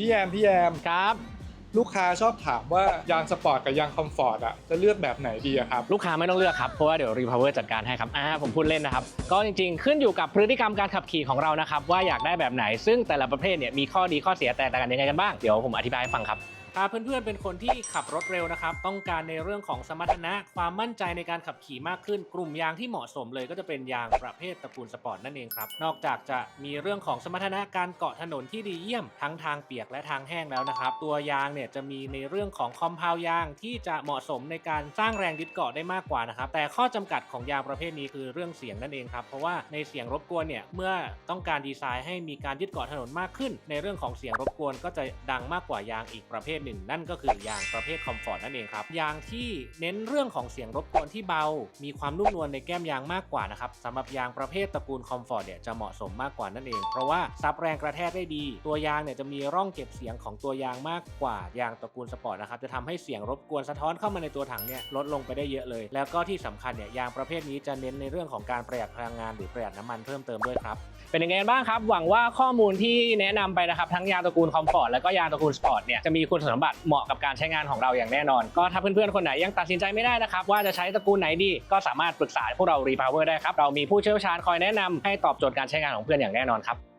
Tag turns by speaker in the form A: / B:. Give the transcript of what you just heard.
A: พี่แยมพี่แยม
B: ครับ
A: ลูกค้าชอบถามว่ายางสปอร์ตกับยางคอมฟอร์ตอะจะเลือกแบบไหนดีอะครับ
B: ลูกค้าไม่ต้องเลือกครับ เพราะว่าเดี๋ยวรีพาวเวอร์จัดการให้ครับอ่าผมพูดเล่นนะครับ ก็จริงๆ ขึ้นอยู่กับพฤติกรรมการขับขี่ของเรานะครับ ว่าอยากได้แบบไหนซึ่งแต่ละประเภทเนี่ยมีข้อดีข้อเสียแตกต่างกันยังไงกันบ้าง เดี๋ยวผมอธิบายให้ฟังครับ ถ้าเพื่อนๆเป็นคนที่ขับรถเร็วนะครับ ต้องการในเรื่องของสมรรถนะ ความมั่นใจในการขับขี่มากขึ้น กลุ่มยางที่เหมาะสมเลยก็จะเป็นยางประเภทตระกูลสปอร์ตนั่นเองครับ นอกจากจะมีเรื่องของสมรรถนะการเกาะถนนที่ดีเยี่ยมทั้งทางเปียกและทางแห้งแล้วนะครับ ตัวยางเนี่ยจะมีในเรื่องของคอมเพลยางที่จะเหมาะสมในการสร้างแรงยึดเกาะได้มากกว่านะครับ แต่ข้อจำกัดของยางประเภทนี้คือเรื่องเสียงนั่นเองครับ เพราะว่าในเสียงรบกวนเนี่ยเมื่อต้องการดีไซน์ให้มีการยึดเกาะถนนมากขึ้น ในเรื่องของเสียงรบกวนก็จะดังมากกว่ายางอีกประเภทหนึ่งนั่นก็คือยางประเภทคอมฟอร์ตนั่นเองครับยางที่เน้นเรื่องของเสียงรบกวนที่เบา มีความนุ่มนวลในแก้มยางมากกว่านะครับสำหรับยางประเภทตระกูลคอมฟอร์ตเนี่ยจะเหมาะสมมากกว่านั่นเอง เพราะว่าซับแรงกระแทกได้ดี ตัวยางเนี่ยจะมีร่องเก็บเสียงของตัวยางมากกว่ายางตระกูลสปอร์ตนะครับจะทำให้เสียงรบกวนสะท้อนเข้ามาในตัวถังเนี่ยลดลงไปได้เยอะเลย แล้วก็ที่สำคัญเนี่ยยางประเภทนี้จะเน้นในเรื่องของการประหยัดพลังงานหรือประหยัดน้ำมันเพิ่มเติมด้วยครับเป็นยังไงกันบ้างครับหวังว่าข้อมูลที่แนะนำไปนะครับทั้งยางตระกูลคอมฟอร์ตแล้วก็ยางตระกูลสปอร์ตเนี่ยจะมีคุณสมบัติเหมาะกับการใช้งานของเราอย่างแน่นอน ก็ถ้าเพื่อนๆ คนไหนยังตัดสินใจไม่ได้นะครับ ว่าจะใช้ตระกูลไหนดี ก็สามารถปรึกษาพวกเรารีพาวเวอร์ได้ครับ เรามีผู้เชี่ยวชาญคอยแนะนำให้ตอบโจทย์การใช้งานของเพื่อนอย่างแน่นอนครับ